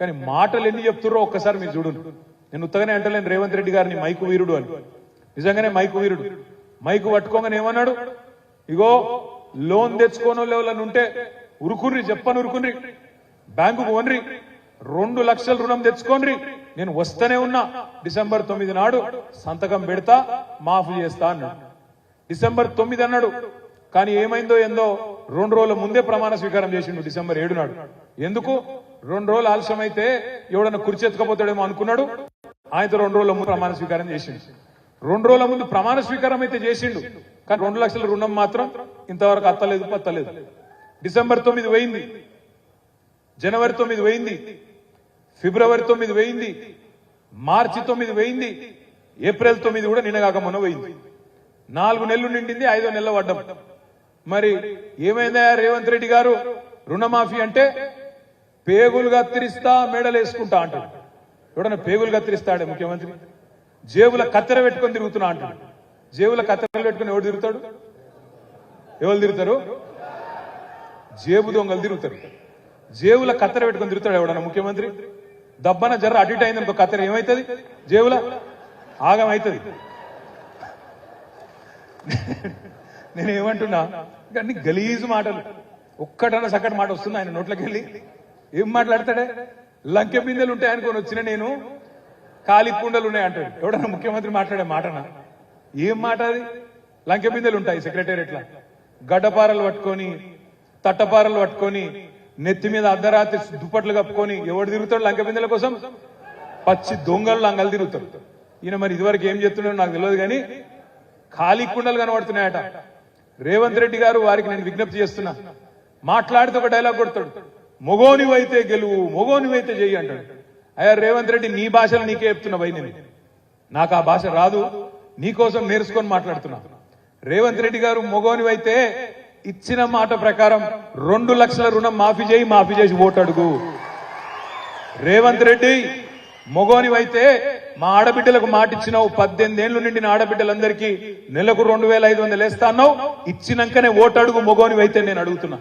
కానీ మాటలు ఎన్ని చెప్తుర్రో ఒక్కసారి మీరు చూడండి. నేను ఉత్తగానే అంటలేను రేవంత్ రెడ్డి గారిని మైకు వీరుడు అని. నిజంగానే మైకు వీరుడు. మైకు పట్టుకోగానే ఏమన్నాడు? ఇగో లోన్ తెచ్చుకోను లెవెల్ ఉంటే ఉరుకుర్రి చెప్పను ఉరుకుర్రి. బ్యాంకుకు వన్రి రెండు లక్షల రుణం తెచ్చుకోన్రి. నేను వస్తూనే ఉన్నా. డిసెంబర్ తొమ్మిది నాడు సంతకం పెడతా మాఫీ చేస్తా అన్నాడు. డిసెంబర్ తొమ్మిది అన్నాడు. కానీ ఏమైందో ఏందో రెండు రోజుల ముందే ప్రమాణ స్వీకారం చేసిండు డిసెంబర్ ఏడు నాడు. ఎందుకు? రెండు రోజులు ఆలస్యం అయితే ఎవడన్నా కుర్చీ ఎత్తుకపోతాడేమో అనుకున్నాడు. ఆయనతో రెండు రోజుల ముందు ప్రమాణ స్వీకారం చేసిండు. రెండు రోజుల ముందు ప్రమాణ స్వీకారం అయితే చేసిండు. కానీ రెండు లక్షల రుణం మాత్రం ఇంతవరకు అత్తలేదు పత్తలేదు. డిసెంబర్ తొమ్మిది పోయింది. జనవరి తొమ్మిది పోయింది. ఫిబ్రవరి తొమ్మిది పోయింది. మార్చి తొమ్మిది పోయింది. ఏప్రిల్ తొమ్మిది కూడా నిన్నగాక మొన్న పోయింది. నాలుగు నెలలు నిండింది ఐదో నెలలు పడ్డం. మరి ఏమైందా రేవంత్ రెడ్డి గారు? రుణమాఫీ అంటే పేగులు కత్తిరిస్తా మెడలు వేసుకుంటా అంటాడు. ఎవడన్నా పేగులు కత్తిరిస్తాడే ముఖ్యమంత్రి? జేబుల కత్తెర పెట్టుకొని తిరుగుతున్నా అంటాడు. జేబుల కత్తెరలు పెట్టుకొని ఎవడు తిరుగుతాడు? ఎవరు తిరుగుతారు? జేబు దొంగలు తిరుగుతారు. జేబుల కత్తెర పెట్టుకొని తిరుగుతాడు ఎవడన్నా ముఖ్యమంత్రి? దబ్బన జర్ర అడిట్ అయింది అయిందనుకో కత్తెర ఏమవుతుంది జేబుల? ఆగం అవుతుంది నేను ఏమంటున్నా అన్ని గలీజు మాటలు. ఒక్కటన్నా సక్కటి మాట వస్తుంది ఆయన నోట్లోకి వెళ్ళి ఏం మాట్లాడతాడే? లంకె బిందెలు ఉంటాయి అనుకొని వచ్చిన నేను ఖాళీ కుండలు ఉన్నాయి అంటాడు. ఎవడన్నా ముఖ్యమంత్రి మాట్లాడే మాటనా? ఏం మాట అది? లంకె బిందెలు ఉంటాయి సెక్రటేరియట్లా. గడ్డపారలు పట్టుకొని తట్టపారలు పట్టుకొని నెత్తి మీద అర్ధరాత్రి దుప్పట్లు కప్పుకొని ఎవడు తిరుగుతాడు లంకె బిందెల కోసం? పచ్చి దొంగలు లంగలు తిరుగుతాడు ఈయన మరి ఇదివరకు ఏం చెప్తున్నాడు నాకు తెలియదు కానీ ఖాళీ కుండలు కనబడుతున్నాయట. రేవంత్ రెడ్డి గారు వారికి నేను విజ్ఞప్తి చేస్తున్నా. మాట్లాడితే ఒక డైలాగ్ కొడతాడు. మొగోనివైతే గెలువు మొగోనివైతే చెయ్యి అంటాడు. అయ్యా రేవంత్ రెడ్డి నీ భాషలు నీకే చెప్తున్నా భయ్ నేను. నాకు ఆ భాష రాదు నీకోసం నేర్చుకొని మాట్లాడుతున్నా. రేవంత్ రెడ్డి గారు మొగోనివైతే ఇచ్చిన మాట ప్రకారం రెండు లక్షల రుణం మాఫీ చేయి మాఫీ చేసి ఓటు అడుగు. రేవంత్ రెడ్డి మొగోనివైతే మా ఆడబిడ్డలకు మాట ఇచ్చినావు పద్దెనిమిది ఏళ్ళు నిండిన ఆడబిడ్డలందరికీ నెలకు రెండు వేల ఐదు వందలు వేస్తా అన్నావు ఇచ్చినాకనే ఓటు అడుగు మొగోనివైతే నేను అడుగుతున్నా.